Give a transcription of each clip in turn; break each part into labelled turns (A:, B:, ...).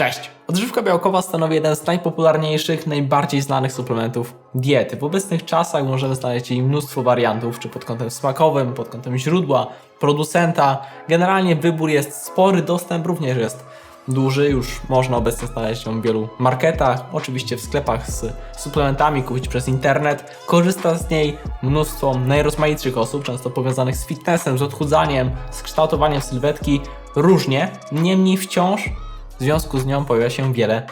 A: Cześć! Odżywka białkowa stanowi jeden z najpopularniejszych, najbardziej znanych suplementów diety. W obecnych czasach możemy znaleźć jej mnóstwo wariantów, czy pod kątem smakowym, pod kątem źródła, producenta. Generalnie wybór jest spory, dostęp również jest duży. Już można obecnie znaleźć ją w wielu marketach, oczywiście w sklepach z suplementami, kupić przez internet. Korzysta z niej mnóstwo najrozmaitszych osób, często powiązanych z fitnessem, z odchudzaniem, z kształtowaniem sylwetki. Różnie, niemniej wciąż w związku z nią pojawia się wiele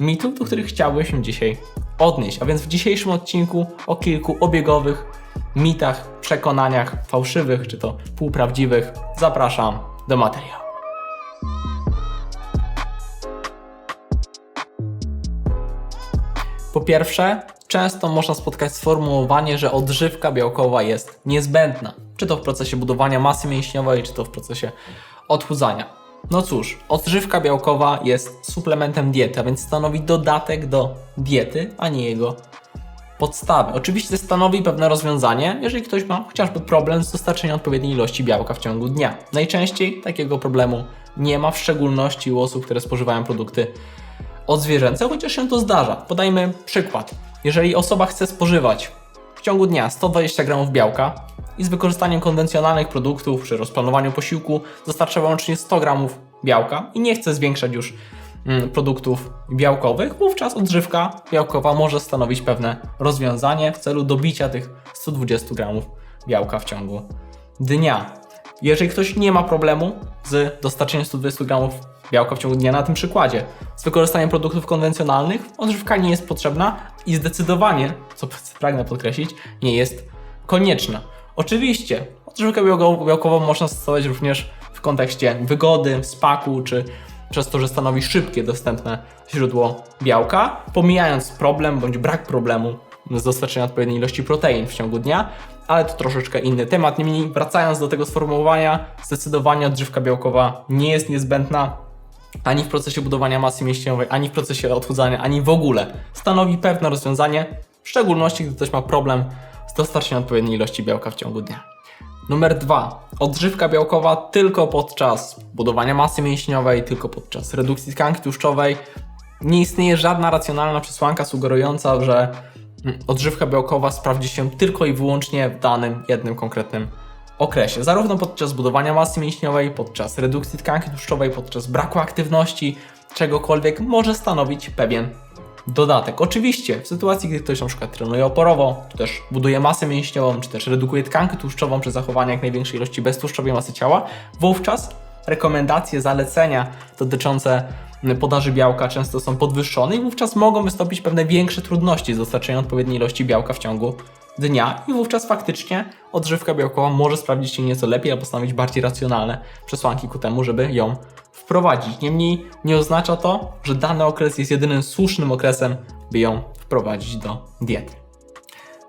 A: mitów, do których chciałbym się dzisiaj odnieść. A więc w dzisiejszym odcinku o kilku obiegowych mitach, przekonaniach fałszywych czy to półprawdziwych zapraszam do materiału. Po pierwsze, często można spotkać sformułowanie, że odżywka białkowa jest niezbędna, czy to w procesie budowania masy mięśniowej, czy to w procesie odchudzania. No cóż, odżywka białkowa jest suplementem diety, a więc stanowi dodatek do diety, a nie jego podstawy. Oczywiście stanowi pewne rozwiązanie, jeżeli ktoś ma chociażby problem z dostarczeniem odpowiedniej ilości białka w ciągu dnia. Najczęściej takiego problemu nie ma, w szczególności u osób, które spożywają produkty odzwierzęce, chociaż się to zdarza. Podajmy przykład. Jeżeli osoba chce spożywać w ciągu dnia 120 gramów białka i z wykorzystaniem konwencjonalnych produktów przy rozplanowaniu posiłku dostarcza wyłącznie 100 gramów białka i nie chce zwiększać już mm, produktów białkowych, wówczas odżywka białkowa może stanowić pewne rozwiązanie w celu dobicia tych 120 gramów białka w ciągu dnia. Jeżeli ktoś nie ma problemu z dostarczeniem 120 gramów białka w ciągu dnia na tym przykładzie, z wykorzystaniem produktów konwencjonalnych, odżywka nie jest potrzebna i zdecydowanie, co pragnę podkreślić, nie jest konieczna. Oczywiście, odżywkę białko- białkową można stosować również w kontekście wygody, spaku, czy przez to, że stanowi szybkie, dostępne źródło białka, pomijając problem bądź brak problemu z dostarczeniem odpowiedniej ilości protein w ciągu dnia, ale to troszeczkę inny temat. Niemniej wracając do tego sformułowania, zdecydowanie odżywka białkowa nie jest niezbędna ani w procesie budowania masy mięśniowej, ani w procesie odchudzania, ani w ogóle. Stanowi pewne rozwiązanie, w szczególności gdy ktoś ma problem z dostarczeniem odpowiedniej ilości białka w ciągu dnia. Numer dwa. Odżywka białkowa tylko podczas budowania masy mięśniowej, tylko podczas redukcji tkanki tłuszczowej. Nie istnieje żadna racjonalna przesłanka sugerująca, że mm, odżywka białkowa sprawdzi się tylko i wyłącznie w danym jednym konkretnym okresie. Zarówno podczas budowania masy mięśniowej, podczas redukcji tkanki tłuszczowej, podczas braku aktywności, czegokolwiek może stanowić pewien dodatek. Oczywiście w sytuacji, gdy ktoś na przykład trenuje oporowo, czy też buduje masę mięśniową, czy też redukuje tkankę tłuszczową przy zachowaniu jak największej ilości beztłuszczowej masy ciała, wówczas rekomendacje, zalecenia dotyczące podaży białka często są podwyższone i wówczas mogą wystąpić pewne większe trudności z dostarczeniem odpowiedniej ilości białka w ciągu dnia i wówczas faktycznie odżywka białkowa może sprawdzić się nieco lepiej albo stanowić bardziej racjonalne przesłanki ku temu, żeby ją wprowadzić. Niemniej nie oznacza to, że dany okres jest jedynym słusznym okresem, by ją wprowadzić do diety.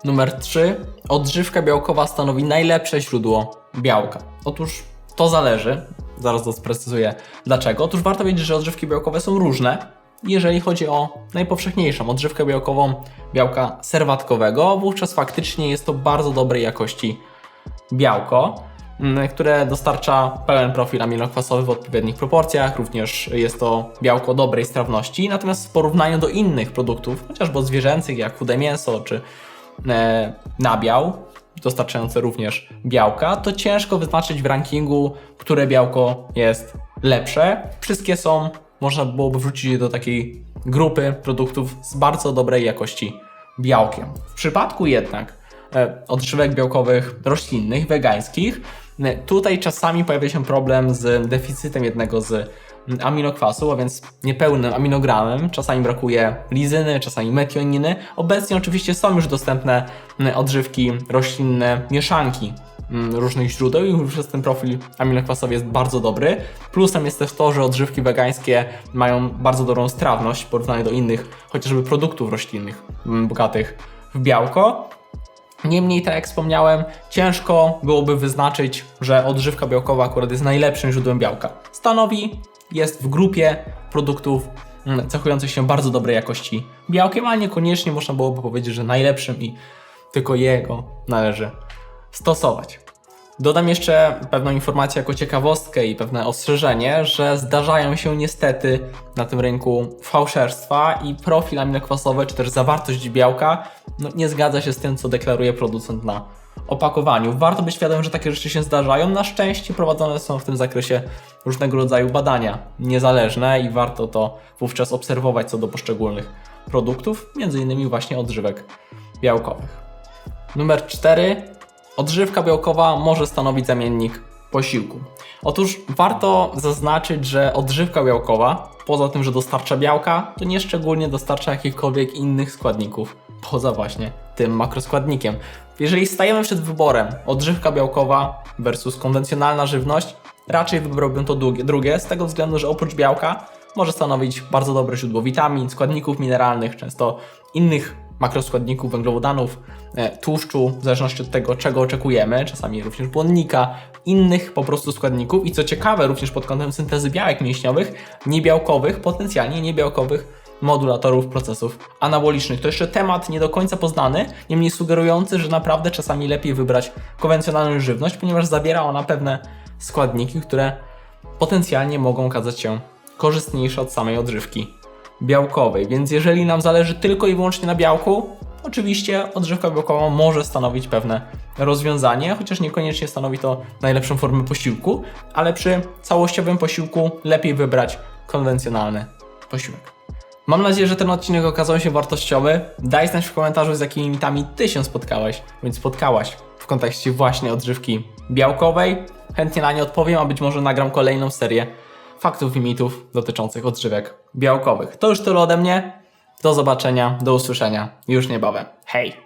A: Numer 3. Odżywka białkowa stanowi najlepsze źródło białka. Otóż to zależy, zaraz to sprecyzuję dlaczego. Otóż warto wiedzieć, że odżywki białkowe są różne. Jeżeli chodzi o najpowszechniejszą odżywkę białkową białka serwatkowego, wówczas faktycznie jest to bardzo dobrej jakości białko, mm, które dostarcza pełen profil aminokwasowy w odpowiednich proporcjach. Również jest to białko dobrej strawności. Natomiast w porównaniu do innych produktów, chociażby zwierzęcych, jak chude mięso czy e, nabiał, dostarczające również białka, to ciężko wyznaczyć w rankingu, które białko jest lepsze. Wszystkie są, można byłoby wrzucić je do takiej grupy produktów z bardzo dobrej jakości białkiem. W przypadku jednak e, odżywek białkowych roślinnych, wegańskich, tutaj czasami pojawia się problem z deficytem jednego z aminokwasów, a więc niepełnym aminogramem. Czasami brakuje lizyny, czasami metioniny. Obecnie oczywiście są już dostępne mm, odżywki roślinne, mieszanki mm, różnych źródeł i już ten profil aminokwasowy jest bardzo dobry. Plusem jest też to, że odżywki wegańskie mają bardzo dobrą strawność w porównaniu do innych, chociażby produktów roślinnych mm, bogatych w białko. Niemniej, tak jak wspomniałem, ciężko byłoby wyznaczyć, że odżywka białkowa akurat jest najlepszym źródłem białka. Stanowi, jest w grupie produktów mm, cechujących się bardzo dobrej jakości białkiem, ale niekoniecznie można byłoby powiedzieć, że najlepszym i tylko jego należy stosować. Dodam jeszcze pewną informację jako ciekawostkę i pewne ostrzeżenie, że zdarzają się niestety na tym rynku fałszerstwa i profil aminokwasowy, czy też zawartość białka no, nie zgadza się z tym, co deklaruje producent na opakowaniu. Warto być świadomym, że takie rzeczy się zdarzają. Na szczęście prowadzone są w tym zakresie różnego rodzaju badania niezależne i warto to wówczas obserwować co do poszczególnych produktów, między innymi właśnie odżywek białkowych. Numer 4. Odżywka białkowa może stanowić zamiennik posiłku. Otóż warto zaznaczyć, że odżywka białkowa, poza tym, że dostarcza białka, to nie szczególnie dostarcza jakichkolwiek innych składników, poza właśnie tym makroskładnikiem. Jeżeli stajemy przed wyborem odżywka białkowa versus konwencjonalna żywność, raczej wybrałbym to drugie, z tego względu, że oprócz białka może stanowić bardzo dobre źródło witamin, składników mineralnych, często innych makroskładników, węglowodanów, e, tłuszczu, w zależności od tego, czego oczekujemy, czasami również błonnika, innych po prostu składników i co ciekawe, również pod kątem syntezy białek mięśniowych, niebiałkowych, potencjalnie niebiałkowych modulatorów procesów anabolicznych. To jeszcze temat nie do końca poznany, niemniej sugerujący, że naprawdę czasami lepiej wybrać konwencjonalną żywność, ponieważ zawiera ona pewne składniki, które potencjalnie mogą okazać się korzystniejsze od samej odżywki białkowej. Więc jeżeli nam zależy tylko i wyłącznie na białku, oczywiście odżywka białkowa może stanowić pewne rozwiązanie, chociaż niekoniecznie stanowi to najlepszą formę posiłku, ale przy całościowym posiłku lepiej wybrać konwencjonalny posiłek. Mam nadzieję, że ten odcinek okazał się wartościowy. Daj znać w komentarzu, z jakimi mitami ty się spotkałeś, bądź spotkałaś w kontekście właśnie odżywki białkowej. Chętnie na nie odpowiem, a być może nagram kolejną serię faktów i mitów dotyczących odżywek białkowych. To już tyle ode mnie. Do zobaczenia, do usłyszenia już niebawem. Hej!